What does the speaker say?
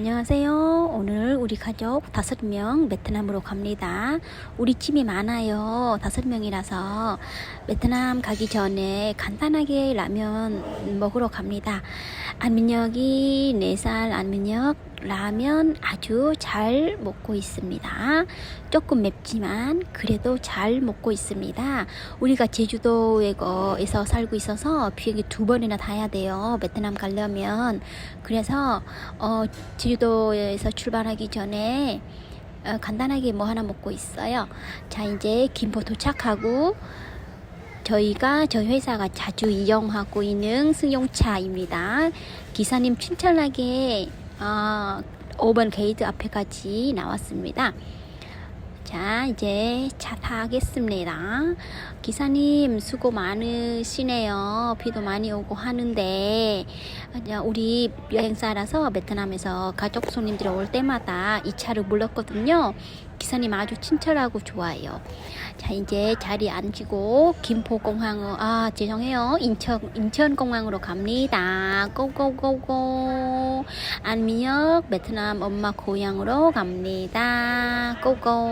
안녕하세요. 오늘 우리 가족 다섯 명 베트남으로 갑니다. 우리 팀이 많아요. 다섯 명이라서 베트남 가기 전에 간단하게 라면 먹으러 갑니다. 안민혁이 4살 안민혁 라면 아주 잘 먹고 있습니다. 조금 맵지만 그래도 잘 먹고 있습니다. 우리가 제주도에서 살고 있어서 비행기 두 번이나 타야 돼요. 베트남 가려면. 그래서 어, 제주도에서 출발하기 전에 어, 간단하게 뭐 하나 먹고 있어요. 자, 이제 김포 도착하고 저희가 저희 회사가 자주 이용하고 있는 승용차입니다. 기사님 친절하게 어, 5번 게이트 앞에까지 나왔습니다. 자, 이제 차 타겠습니다. 기사님 수고 많으시네요. 비도 많이 오고 하는데 어, 우리 여행사라서 베트남에서 가족 손님들이 올 때마다 이 차를 불렀거든요. 기사님 아주 친절하고 좋아요. 자, 이제 자리에 앉히고 김포공항으로 아, 죄송해요. 인천 인천공항으로 갑니다. 고고고고. 안민혁 베트남 엄마 고향으로 갑니다. 고고.